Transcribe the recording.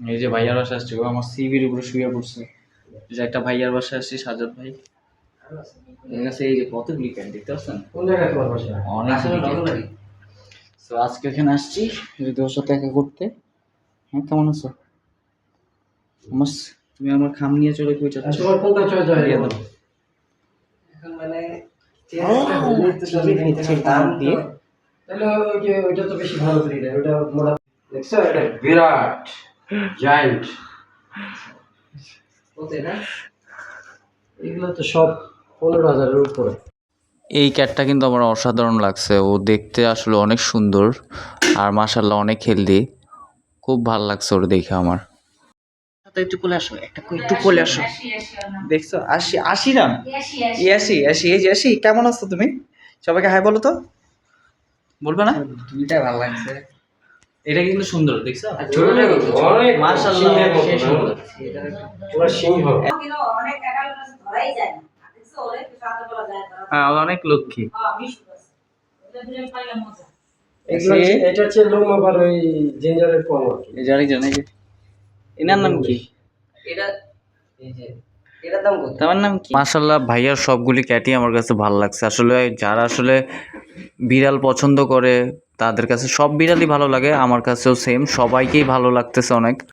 এই যে ভাইয়ার বাসা আসছে ও আমার সিবির উপরে শুয়ে পড়ছে। এই যে একটা ভাইয়ার বাসা আসছে সাজাদ ভাই। কাছে এই যে কতগুলি ক্যাট দেখতে পাচ্ছেন? কোন জায়গায় তোমার বাসা অনেক তো আজকে এখানে আসছি যদি ওর সাথে দেখা করতে। হ্যাঁ কেমন আছো? আমার তুমি আমার খাম নিয়ে চলে কই আর যাচ্ছ তোমার কোনটা চয়েস হয় এখন মানে দাম দিয়ে। তাহলে ওই যে ওইটা তো বেশি ভালো করি না ওইটা মোটা দেখছ? এটা বিরাট। জায়ান্ট এগুলো তো সব পনেরো হাজারের উপরে। এই ক্যাটটা কিন্তু আমার অসাধারণ লাগছে। ও দেখতে আসলে অনেক সুন্দর আর মাশাল্লাহ অনেক হেলদি খুব ভালো লাগছে ওর দেখে আমার। একটু কোলে আসো একটা একটু কোলে আসো। দেখছ? আসি আসি না ইয়াসি আসি এই যে আসি কেমন আছো তুমি? সবাইকে হাই বলো তো। বলবে না? দুইটা ভালো লাগছে। এটা কিন্তু সুন্দর দেখছ? ছোটটা অনেক মাশাআল্লাহ? সুন্দর। সিংহ। টাকা ধরাই যায় হ্যাঁ ও অনেক লক্ষ্মী। হ্যাঁ এটা দিলে পাইলাম মজা। এগুলো হচ্ছে- লোম আবার ওই জিঞ্জারের কম এই যে আরেকজন যে। এনার নাম কি? এটা এই যে। এটার দাম কত? তোমার নাম কি? মাশাল্লাহ ভাইয়ার সবগুলি ক্যাটি আমার কাছে ভালো লাগছে। আসলে যারা আসলে বিড়াল পছন্দ করে, তাদের কাছে সব বিড়ালই ভালো লাগে, আমার কাছেও সেম সবাইকেই ভালো লাগতেছে অনেক।